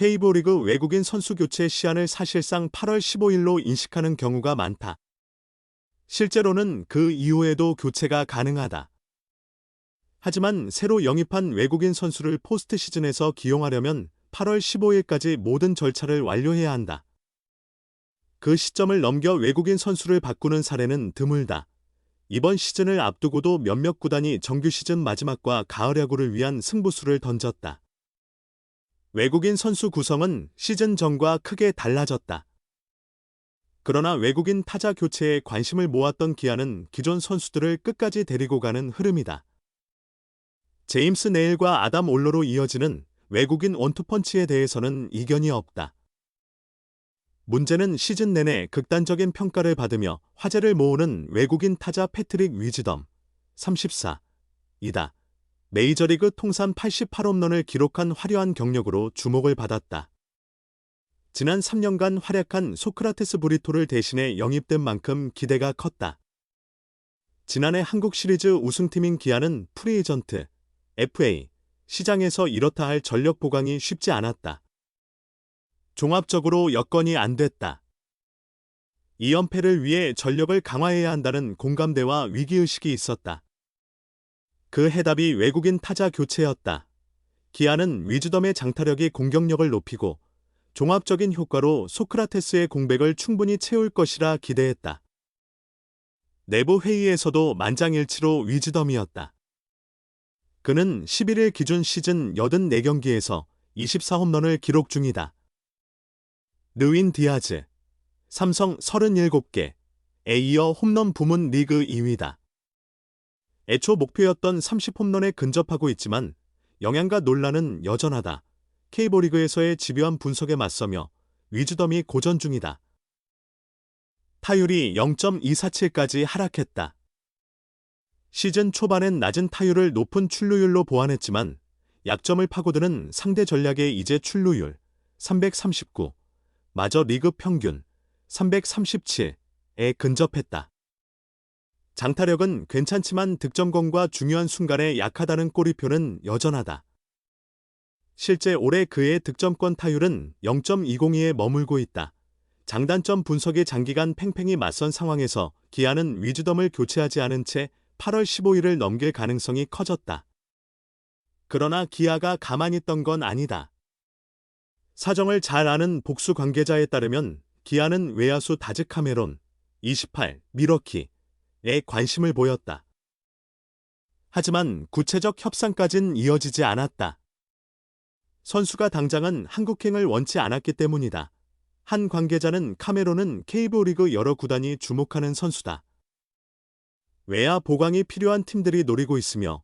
K리그 리그 외국인 선수 교체 시한을 사실상 8월 15일로 인식하는 경우가 많다. 실제로는 그 이후에도 교체가 가능하다. 하지만 새로 영입한 외국인 선수를 포스트 시즌에서 기용하려면 8월 15일까지 모든 절차를 완료해야 한다. 그 시점을 넘겨 외국인 선수를 바꾸는 사례는 드물다. 이번 시즌을 앞두고도 몇몇 구단이 정규 시즌 마지막과 가을 야구를 위한 승부수를 던졌다. 외국인 선수 구성은 시즌 전과 크게 달라졌다. 그러나 외국인 타자 교체에 관심을 모았던 기아는 기존 선수들을 끝까지 데리고 가는 흐름이다. 제임스 네일과 아담 올로로 이어지는 외국인 원투펀치에 대해서는 이견이 없다. 문제는 시즌 내내 극단적인 평가를 받으며 화제를 모으는 외국인 타자 패트릭 위즈덤 34 이다. 메이저리그 통산 88홈런을 기록한 화려한 경력으로 주목을 받았다. 지난 3년간 활약한 소크라테스 브리토를 대신해 영입된 만큼 기대가 컸다. 지난해 한국 시리즈 우승팀인 기아는 프리에이전트, FA, 시장에서 이렇다 할 전력 보강이 쉽지 않았다. 종합적으로 여건이 안 됐다. 2연패를 위해 전력을 강화해야 한다는 공감대와 위기의식이 있었다. 그 해답이 외국인 타자 교체였다. 기아는 위즈덤의 장타력이 공격력을 높이고 종합적인 효과로 소크라테스의 공백을 충분히 채울 것이라 기대했다. 내부 회의에서도 만장일치로 위즈덤이었다. 그는 11일 기준 시즌 84경기에서 24홈런을 기록 중이다. 느윈 디아즈, 삼성 37개, 에 이어 홈런 부문 리그 2위다. 애초 목표였던 30홈런에 근접하고 있지만 영향과 논란은 여전하다. K보리그에서의 집요한 분석에 맞서며 위즈덤이 고전 중이다. 타율이 0.247까지 하락했다. 시즌 초반엔 낮은 타율을 높은 출루율로 보완했지만 약점을 파고드는 상대 전략의 이제 출루율 339, 마저 리그 평균 337에 근접했다. 장타력은 괜찮지만 득점권과 중요한 순간에 약하다는 꼬리표는 여전하다. 실제 올해 그의 득점권 타율은 0.202에 머물고 있다. 장단점 분석이 장기간 팽팽히 맞선 상황에서 기아는 위즈덤을 교체하지 않은 채 8월 15일을 넘길 가능성이 커졌다. 그러나 기아가 가만히 있던 건 아니다. 사정을 잘 아는 복수 관계자에 따르면 기아는 외야수 다즈 카메론 28 미러키 에 관심을 보였다. 하지만 구체적 협상까진 이어지지 않았다. 선수가 당장은 한국행을 원치 않았기 때문이다. 한 관계자는 카메론은 K브리그 여러 구단이 주목하는 선수다. 외야 보강이 필요한 팀들이 노리고 있으며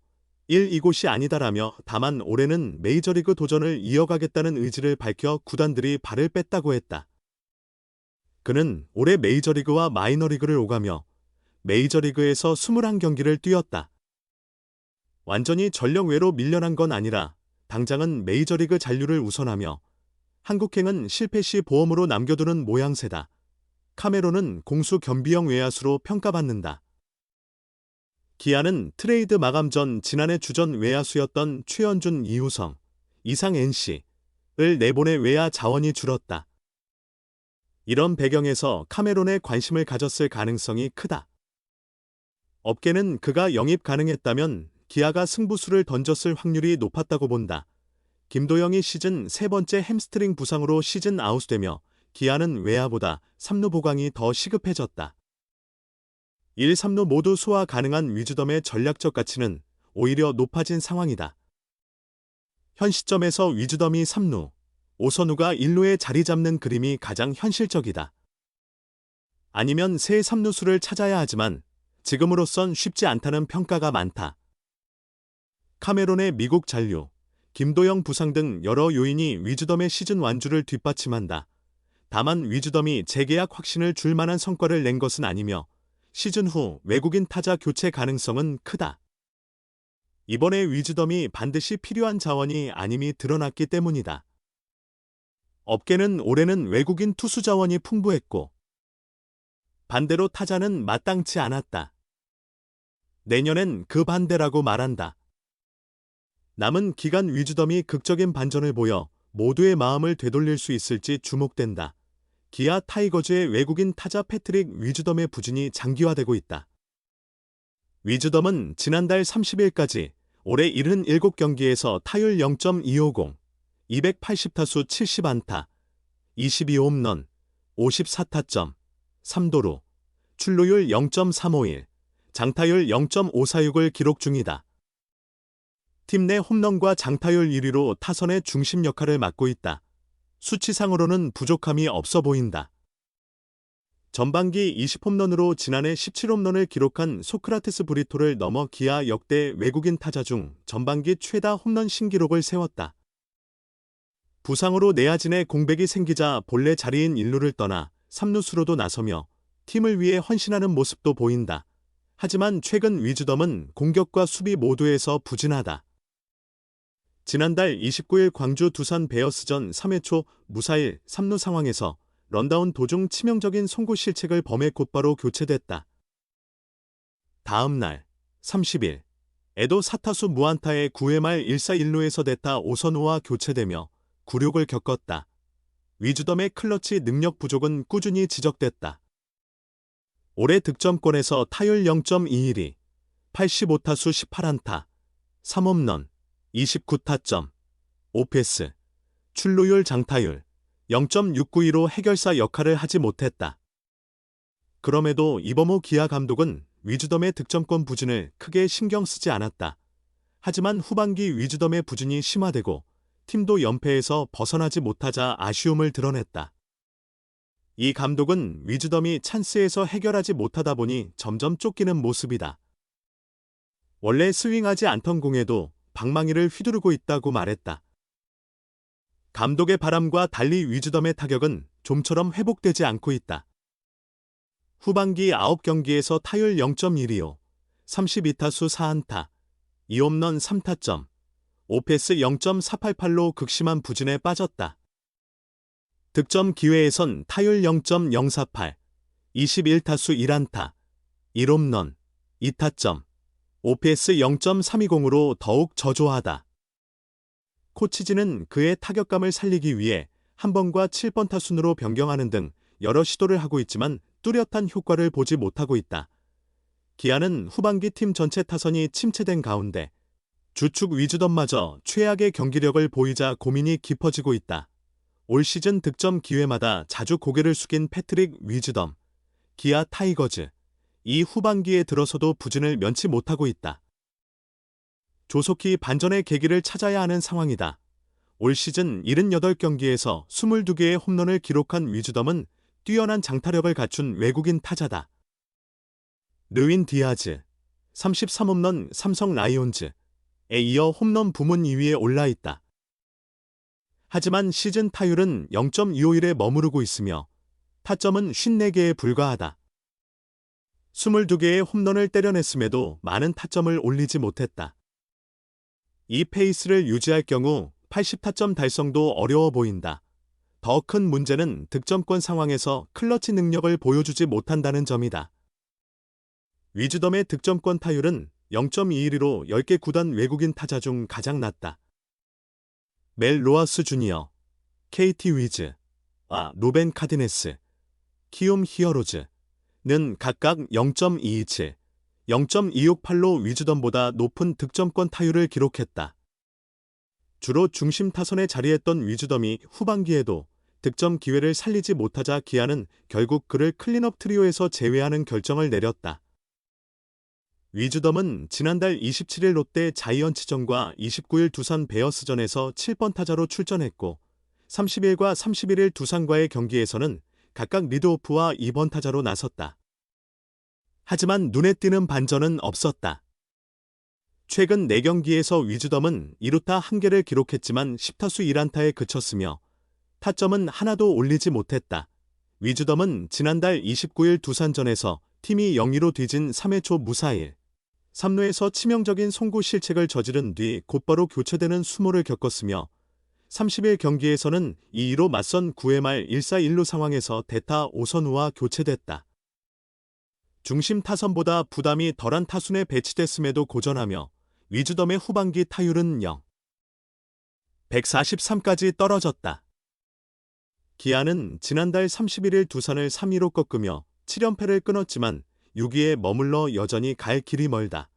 1 이곳이 아니다라며 다만 올해는 메이저리그 도전을 이어가겠다는 의지를 밝혀 구단들이 발을 뺐다고 했다. 그는 올해 메이저리그와 마이너리그를 오가며 메이저리그에서 21경기를 뛰었다. 완전히 전력 외로 밀려난 건 아니라 당장은 메이저리그 잔류를 우선하며 한국행은 실패 시 보험으로 남겨두는 모양새다. 카메론은 공수 겸비형 외야수로 평가받는다. 기아는 트레이드 마감 전 지난해 주전 외야수였던 최현준 이우성, 이상 NC를 내보내 외야 자원이 줄었다. 이런 배경에서 카메론에 관심을 가졌을 가능성이 크다. 업계는 그가 영입 가능했다면 기아가 승부수를 던졌을 확률이 높았다고 본다. 김도영이 시즌 세 번째 햄스트링 부상으로 시즌 아웃되며 기아는 외야보다 3루 보강이 더 시급해졌다. 1, 3루 모두 소화 가능한 위즈덤의 전략적 가치는 오히려 높아진 상황이다. 현 시점에서 위즈덤이 3루, 오선우가 1루에 자리 잡는 그림이 가장 현실적이다. 아니면 새 3루수를 찾아야 하지만 지금으로선 쉽지 않다는 평가가 많다. 카메론의 미국 잔류, 김도영 부상 등 여러 요인이 위즈덤의 시즌 완주를 뒷받침한다. 다만 위즈덤이 재계약 확신을 줄 만한 성과를 낸 것은 아니며 시즌 후 외국인 타자 교체 가능성은 크다. 이번에 위즈덤이 반드시 필요한 자원이 아님이 드러났기 때문이다. 업계는 올해는 외국인 투수 자원이 풍부했고 반대로 타자는 마땅치 않았다. 내년엔 그 반대라고 말한다. 남은 기간 위즈덤이 극적인 반전을 보여 모두의 마음을 되돌릴 수 있을지 주목된다. 기아 타이거즈의 외국인 타자 패트릭 위즈덤의 부진이 장기화되고 있다. 위즈덤은 지난달 30일까지 올해 77경기에서 타율 0.250, 280타수 70안타, 22홈런, 54타점, 3도루, 출루율 0.351, 장타율 0.546을 기록 중이다. 팀 내 홈런과 장타율 1위로 타선의 중심 역할을 맡고 있다. 수치상으로는 부족함이 없어 보인다. 전반기 20홈런으로 지난해 17홈런을 기록한 소크라테스 브리토를 넘어 기아 역대 외국인 타자 중 전반기 최다 홈런 신기록을 세웠다. 부상으로 내야진에 공백이 생기자 본래 자리인 일루를 떠나 3루수로도 나서며 팀을 위해 헌신하는 모습도 보인다. 하지만 최근 위즈덤은 공격과 수비 모두에서 부진하다. 지난달 29일 광주 두산 베어스전 3회 초 무사일 3루 상황에서 런다운 도중 치명적인 송구 실책을 범해 곧바로 교체됐다. 다음 날 30일 에도 사타수 무안타의 9회 말 1사 1루에서 대타 오선우와 교체되며 굴욕을 겪었다. 위즈덤의 클러치 능력 부족은 꾸준히 지적됐다. 올해 득점권에서 타율 0.21이 85타수 18안타, 3홈런, 29타점, 5패스, 출루율 장타율 0.692로 해결사 역할을 하지 못했다. 그럼에도 이범호 기아 감독은 위즈덤의 득점권 부진을 크게 신경 쓰지 않았다. 하지만 후반기 위즈덤의 부진이 심화되고 팀도 연패에서 벗어나지 못하자 아쉬움을 드러냈다. 이 감독은 위즈덤이 찬스에서 해결하지 못하다 보니 점점 쫓기는 모습이다. 원래 스윙하지 않던 공에도 방망이를 휘두르고 있다고 말했다. 감독의 바람과 달리 위즈덤의 타격은 좀처럼 회복되지 않고 있다. 후반기 9경기에서 타율 0.12호, 32타수 4안타, 2홈런 3타점, 오페스 0.488로 극심한 부진에 빠졌다. 득점 기회에선 타율 0.048, 21타수 1안타, 1홈런, 2타점, 오페스 0.320으로 더욱 저조하다. 코치진은 그의 타격감을 살리기 위해 한 번과 7번 타순으로 변경하는 등 여러 시도를 하고 있지만 뚜렷한 효과를 보지 못하고 있다. 기아는 후반기 팀 전체 타선이 침체된 가운데 주축 위주덤마저 최악의 경기력을 보이자 고민이 깊어지고 있다. 올 시즌 득점 기회마다 자주 고개를 숙인 패트릭 위즈덤, 기아 타이거즈, 이 후반기에 들어서도 부진을 면치 못하고 있다. 조속히 반전의 계기를 찾아야 하는 상황이다. 올 시즌 78경기에서 22개의 홈런을 기록한 위즈덤은 뛰어난 장타력을 갖춘 외국인 타자다. 르윈 디아즈, 33홈런 삼성 라이온즈, 에 이어 홈런 부문 2위에 올라 있다. 하지만 시즌 타율은 0.251에 머무르고 있으며 타점은 54개에 불과하다. 22개의 홈런을 때려냈음에도 많은 타점을 올리지 못했다. 이 페이스를 유지할 경우 80타점 달성도 어려워 보인다. 더 큰 문제는 득점권 상황에서 클러치 능력을 보여주지 못한다는 점이다. 위즈덤의 득점권 타율은 0.21로 10개 구단 외국인 타자 중 가장 낮다. 멜 로아스 주니어, KT 위즈, 아, 노벤 카디네스, 키움 히어로즈는 각각 0.227, 0.268로 위즈덤보다 높은 득점권 타율을 기록했다. 주로 중심 타선에 자리했던 위즈덤이 후반기에도 득점 기회를 살리지 못하자 기아는 결국 그를 클린업 트리오에서 제외하는 결정을 내렸다. 위즈덤은 지난달 27일 롯데 자이언츠전과 29일 두산 베어스전에서 7번 타자로 출전했고 30일과 31일 두산과의 경기에서는 각각 리드오프와 2번 타자로 나섰다. 하지만 눈에 띄는 반전은 없었다. 최근 4경기에서 위즈덤은 2루타 1개를 기록했지만 10타수 1안타에 그쳤으며 타점은 하나도 올리지 못했다. 위즈덤은 지난달 29일 두산전에서 팀이 0-2로 뒤진 3회 초 무사일 3루에서 치명적인 송구 실책을 저지른 뒤 곧바로 교체되는 수모를 겪었으며 30일 경기에서는 2-2로 맞선 9회 말 1사 1루 상황에서 대타 오선우와 교체됐다. 중심 타선보다 부담이 덜한 타순에 배치됐음에도 고전하며 위즈덤의 후반기 타율은 0. 143까지 떨어졌다. 기아는 지난달 31일 두산을 3위로 꺾으며 7연패를 끊었지만 6위에 머물러 여전히 갈 길이 멀다.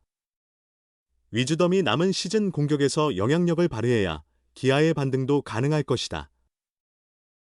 위즈덤이 남은 시즌 공격에서 영향력을 발휘해야 기아의 반등도 가능할 것이다.